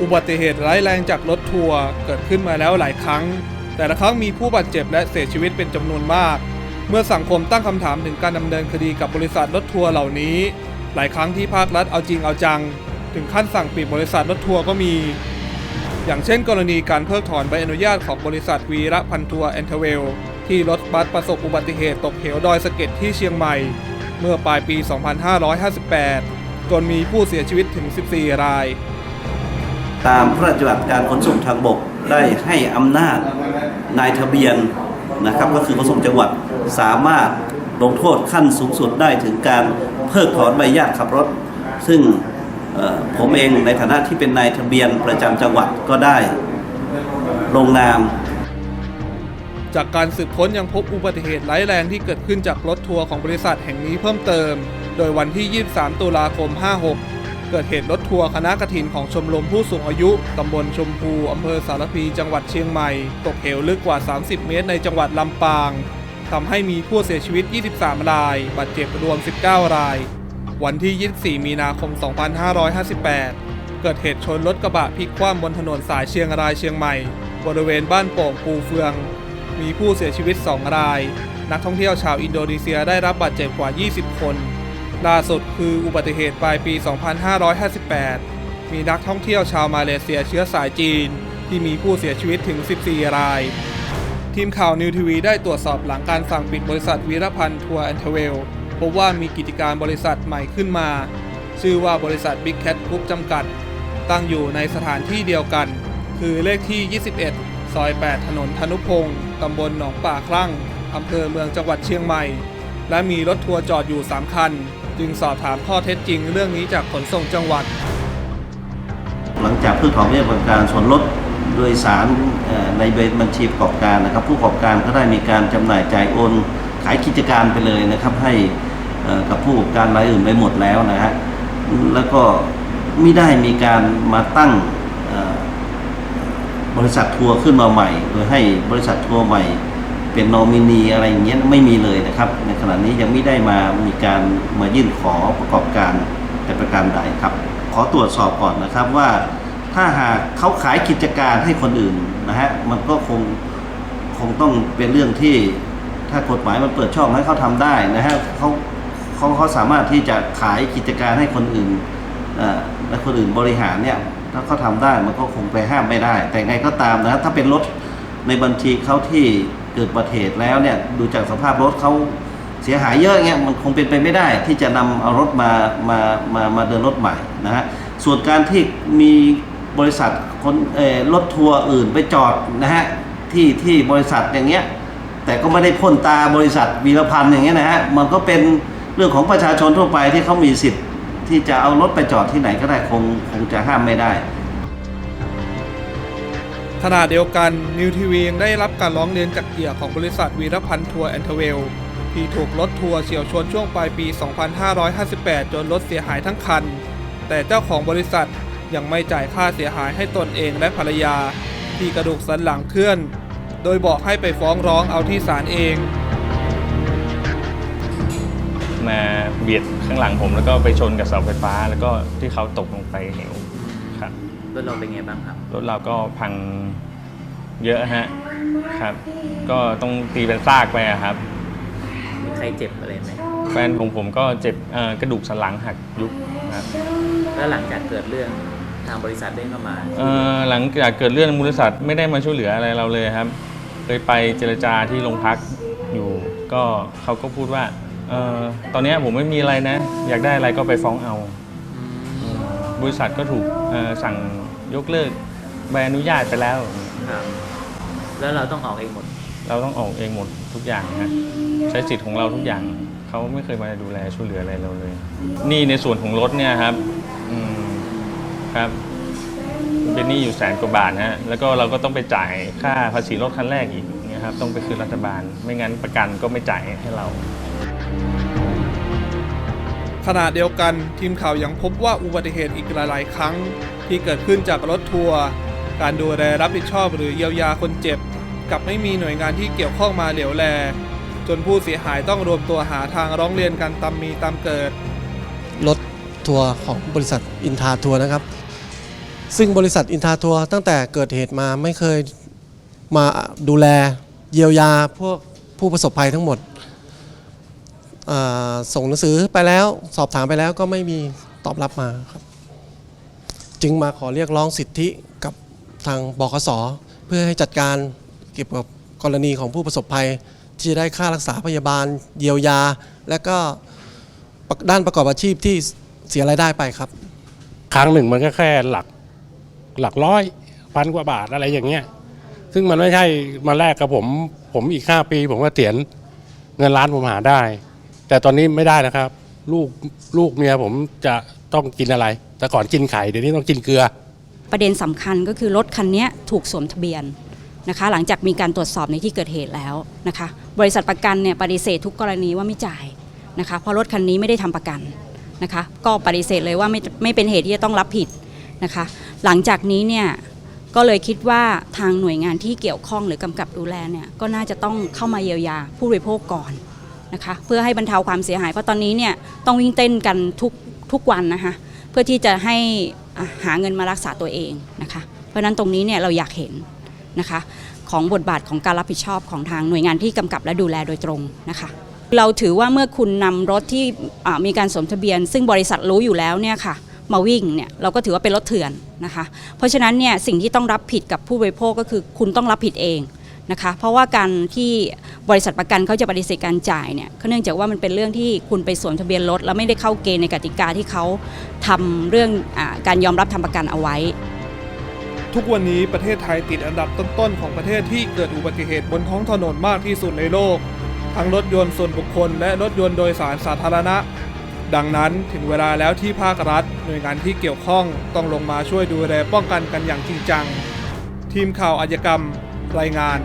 อุบัติเหตุร้ายแรงจากรถทัวร์เกิดขึ้นมาแล้วหลายครั้ง แต่ละครั้งมีผู้บาดเจ็บและเสียชีวิตเป็นจำนวนมาก เมื่อสังคมตั้งคำถามถึงการดำเนินคดีกับบริษัทรถทัวร์เหล่านี้ หลายครั้งที่ภาครัฐเอาจริงเอาจัง ถึงขั้นสั่งปิดบริษัทรถทัวร์ก็มี อย่างเช่น กรณีการเพิกถอนใบอนุญาตของบริษัทวีระพันทัวร์แอนเทเวลที่รถบัสประสบอุบัติเหตุตกเหวดอยสะเก็ดที่เชียงใหม่ เมื่อปลายปี 2558 จนมีผู้เสียชีวิตถึง 14 ราย ตามพระราชบัญญัติการขนส่งทางบกได้ให้อำนาจนายทะเบียนนะครับก็คือขนส่งจังหวัดสามารถลงโทษขั้นสูงสุดได้ถึงการเพิกถอนใบอนุญาตขับรถ ซึ่งผมเองในฐานะที่เป็นนายทะเบียนประจำจังหวัดก็ได้ลงนาม จากการสืบค้นยังพบอุบัติเหตุร้ายแรงที่เกิดขึ้นจากรถทัวร์ของบริษัทแห่งนี้เพิ่มเติม โดยวันที่ 23 ตุลาคม 56 เกิดเหตุรถทัวร์คณะกระถินของชมรมผู้สูงอายุ ตำบลชมพูอำเภอสารพีจังหวัดเชียงใหม่ ตกเหวลึกกว่า 30 เมตรในจังหวัดลำปางทำให้มีผู้เสียชีวิต 23 ราย บาดเจ็บรวม 19 ราย วันที่ 24 มีนาคม 2558 เกิดเหตุชนรถกระบะพลิกคว่ำบนถนนสายเชียงรายเชียงใหม่ บริเวณบ้านโป่งปูเฟือง มีผู้เสียชีวิต 2 ราย นักท่องเที่ยวชาวอินโดนีเซียได้รับบาดเจ็บกว่า 20 คน ล่าสุดคืออุบัติเหตุปลายปี 2558 มีนักท่องเที่ยวชาวมาเลเซียเชื้อสายจีน ที่มีผู้เสียชีวิตถึง 14 ราย ทีมข่าวนิวทีวีได้ตรวจสอบหลังการสั่งปิดบริษัทวีรพันธ์ทัวร์แอนเทเวลพบว่ามีกิจการบริษัทใหม่ขึ้นมา ชื่อว่าบริษัท Big Cat Group จำกัด ตั้งอยู่ในสถานที่เดียวกัน คือเลขที่ 21 ซอย 8 ถนนธนุพงศ์ตำบลหนองป่าคลั่งอำเภอเมืองจังหวัดเชียงใหม่ และมีรถทัวร์จอดอยู่ 3 คัน จึงสอบถามข้อเท็จจริงเรื่องนี้จากขนส่งจังหวัด หลังจากเพิ่งถอเบี้ยประกันส่วนลดโดยสารในบัญชีประกอบการนะครับ ผู้ประกอบการก็ได้มีการจำหน่ายจ่ายโอนขายกิจการไปเลยนะครับ ให้กับผู้ประกอบการรายอื่นไปหมดแล้วนะฮะแล้วก็ไม่ได้มีการมาตั้งบริษัททัวร์ขึ้นมาใหม่ โดยให้บริษัททัวร์ใหม่ เป็นนอมินีอะไรอย่างเงี้ยไม่มีเลยนะครับ ในขณะนี้ยังไม่ได้มามีการมายื่นขอประกอบการแต่ประการใดครับ ขอตรวจสอบก่อนนะครับว่าถ้าหากเขาขายกิจการให้คนอื่นนะฮะมันก็คงคงต้องเป็นเรื่องที่ถ้ากฎหมายมันเปิดช่องให้เขาทำได้นะฮะเขาเขาเขาสามารถที่จะขายกิจการให้คนอื่นอ่อและคนอื่นบริหารเนี่ยถ้าเขาทำได้มันก็คงไปห้ามไม่ได้ แต่ไงก็ตามนะถ้าเป็นรถในบัญชีเขาที่ เกิดอุบัติเหตุแล้วเนี่ยดูจากสภาพรถเขาเสียหายเยอะเงี้ยมันคงเป็นไปไม่ได้ ที่จะนำเอารถมามามามาเดินรถใหม่นะฮะส่วนการที่มีบริษัทคนรถทัวร์อื่นไปจอดนะฮะที่ที่บริษัทอย่างเงี้ยแต่ก็ไม่ได้พ่นตาบริษัทวีรพันธ์อย่างเงี้ยนะฮะมันก็เป็นเรื่องของประชาชนทั่วไปที่เขามีสิทธิ์ ที่จะเอารถไปจอดที่ไหนก็ได้คงคงจะห้ามไม่ได้ ขณะเดียวกันนิวทีวียังได้รับการร้องเรียนจากเหยื่อของบริษัทวีรพันธ์ทัวร์แอนเทเวลที่ถูกรถทัวร์เฉี่ยวชนช่วงปลายปี 2558 จนรถเสียหายทั้งคัน แต่เจ้าของบริษัทยังไม่จ่ายค่าเสียหายให้ตนเองและภรรยา ที่กระดูกสันหลังเคลื่อน โดยบอกให้ไปฟ้องร้องเอาที่ศาลเอง มาเบียดข้างหลังผมแล้วก็ไปชนกับเสาไฟฟ้า แล้วก็ที่เขาตกลงไปเหว รับรถเราเป็นไงบ้างครับ รถเราก็พังเยอะฮะครับ ก็ต้องตีเป็นซากไปอะครับ มีใครเจ็บอะไรไหมแฟนของผมก็เจ็บเอ่อกระดูกสันหลังหักยุบครับแล้วหลังจากเกิดเรื่องทางบริษัทได้เข้ามา เอ่อหลังจากเกิดเรื่องบริษัทไม่ได้มาช่วยเหลืออะไรเราเลยครับ เคยไปเจรจาที่โรงพักอยู่ ก็เขาก็พูดว่าเอ่อตอนเนี้ยผมไม่มีอะไรนะ อยากได้อะไรก็ไปฟ้องเอาอืม บริษัทก็ถูกเอ่อสั่งยกเลิกใบอนุญาตไปแล้ว ครับ แล้วเราต้องออกเองหมด เราต้องออกเองหมดทุกอย่างฮะใช้สิทธิ์ของเราทุกอย่างเขาไม่เคยมาดูแลช่วยเหลืออะไรเราเลยหนี่ในส่วนของรถเนี่ยครับอืมครับเป็นหนี้อยู่แสนกว่าบาทนะฮะแล้วก็เราก็ต้องไปจ่ายค่าภาษีรถคันแรกอีกเนี่ยครับต้องไปคืนรัฐบาล ไม่งั้นประกันก็ไม่จ่ายให้เรา ขณะเดียวกันทีมข่าวยังพบว่าอุบัติเหตุอีกหลาย ๆ ครั้ง ที่เกิดขึ้นจากรถทัวร์การดูแลรับผิดชอบหรือเยียวยาคนเจ็บ กับไม่มีหน่วยงานที่เกี่ยวข้องมาเหลียวแล จนผู้เสียหายต้องรวมตัวหาทางร้องเรียนกันตามมีตามเกิด รถทัวร์ของบริษัทอินทาทัวร์นะครับ ซึ่งบริษัทอินทาทัวร์ตั้งแต่เกิดเหตุมาไม่เคยมาดูแลเยียวยาพวกผู้ประสบภัยทั้งหมด ส่งหนังสือไปแล้วสอบถามไปแล้วก็ไม่มีตอบรับมาครับ จึงมาขอเรียกร้องสิทธิกับทางบขสเพื่อให้จัดการเกี่ยวกับกรณีของผู้ประสบภัยที่ได้ค่ารักษาพยาบาล เยียวยา และก็ด้านประกอบอาชีพที่เสียรายได้ไปครับ ครั้งหนึ่งมันก็แค่หลักหลักร้อยพันกว่าบาทอะไรอย่างเงี้ย ซึ่งมันไม่ใช่มาแลกกับผม ผมอีกห้าปี ผมก็เถียนเงินล้านผมหาได้ แต่ตอนนี้ไม่ได้แล้วครับ ลูกลูกเมียผมจะต้องกินอะไร แต่ก่อนกินไข่เดี๋ยวนี้ต้องกินเกลือ ประเด็นสำคัญก็คือรถคันนี้ถูกสวมทะเบียนนะคะ หลังจากมีการตรวจสอบในที่เกิดเหตุแล้วนะคะ บริษัทประกันเนี่ยปฏิเสธทุกกรณีว่าไม่จ่ายนะคะเพราะรถคันนี้ไม่ได้ทำประกันนะคะ ก็ปฏิเสธเลยว่าไม่ไม่เป็นเหตุที่จะต้องรับผิดนะคะ หลังจากนี้เนี่ยก็เลยคิดว่าทางหน่วยงานที่เกี่ยวข้องหรือกำกับดูแลเนี่ยก็น่าจะต้องเข้ามาเยียวยาผู้บริโภคก่อน นะคะเพื่อให้บรรเทาความเสียหาย เพราะตอนนี้เนี่ยต้องวิ่งเต้นกันทุกทุกวันนะคะเพื่อที่จะให้หาเงินมารักษาตัวเองนะคะเพราะนั้นตรงนี้เนี่ยเราอยากเห็นนะคะของบทบาทของการรับผิดชอบของทางหน่วยงานที่กำกับและดูแลโดยตรงนะคะเราถือว่าเมื่อคุณนำรถที่มีการสวมทะเบียน ซึ่งบริษัทรู้อยู่แล้วเนี่ยค่ะมาวิ่งเนี่ยเราก็ถือว่าเป็นรถเถื่อนนะคะ เพราะฉะนั้นเนี่ยสิ่งที่ต้องรับผิดกับผู้บริโภคก็คือคุณต้องรับผิดเอง นะคะเพราะว่าการที่บริษัทประกันเขาจะปฏิเสธการจ่ายเนี่ยเนื่องจากว่ามันเป็นเรื่องที่คุณไปสวมทะเบียนรถแล้วไม่ได้เข้าเกณฑ์ในกติกาที่เขาทำเรื่องอการยอมรับทำประกันเอาไว้ ทุกวันนี้ประเทศไทยติดอันดับต้นๆของประเทศที่เกิดอุบัติเหตุบนท้องถนนมากที่สุดในโลก ทั้งรถยนต์ส่วนบุคคล และรถยนต์โดยสารสาธารณะ ดังนั้นถึงเวลาแล้วที่ภาครัฐ หน่วยงานที่เกี่ยวข้องต้องลงมาช่วยดูแลป้องกันกันอย่างจริงจัง ทีมข่าวอาชญกรรม รายงาน